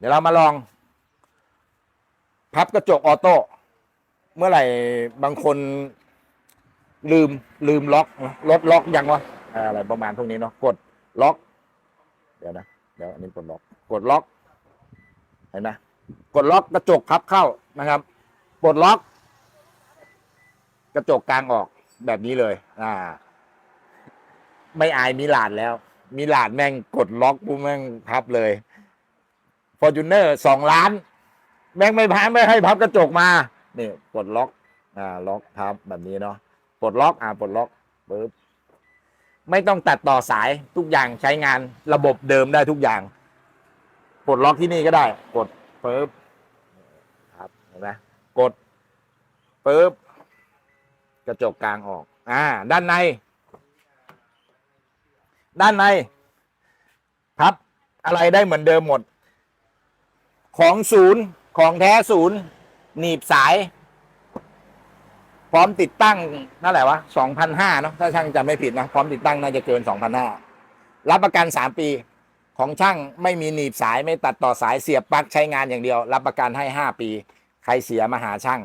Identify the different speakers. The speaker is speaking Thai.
Speaker 1: เดี๋ยวเรามาลอง พับกระจกออโต้เมื่อไหร่บางคนลืมลืมล็อกรถล็อกยังวะอะไรประมาณพวกนี้เนาะกดล็อก เดี๋ยวนะเดี๋ยวอันนี้กดล็อก กดล็อก เห็นไหมกดล็อกกระจกพับเข้านะครับปลดล็อก กระจกกลางออกแบบนี้เลย อ่า ไม่อายมิลานแล้วมิลานแม่งกดล็อกปุ๊บแม่งพับเลย ฟอร์จูเนอร์สองล้าน แม่งไม่พับไม่ให้พับกระจกมาเนี่ปลดล็อกอ่าล็อกพับแบบนี้เนาะปลดล็อกอ่าปลดล็อกปึ๊บไม่ต้องตัดต่อสายทุกอย่างใช้งานระบบเดิมได้ทุกอย่างปลดล็อกที่นี่ก็ได้ กดปึ๊บครับเห็นไหมกดปึ๊บกระจกกลางออก อ่า ด้านใน ด้านในพับอะไรได้เหมือนเดิมหมด ของศูนย์ของแท้ศูนย์หนีบสาย พร้อมติดตั้งนั่นแหละวะสองพันห้าเนาะถ้าช่างจำไม่ผิดนะ พร้อมติดตั้งน่าจะเกินสองพันห้ารับประกันสามปีของช่างไม่มีหนีบสายไม่ตัดต่อสายเสียบปลั๊กใช้งานอย่างเดียว รับประกันให้ห้าปี ใครเสียมาหาช่าง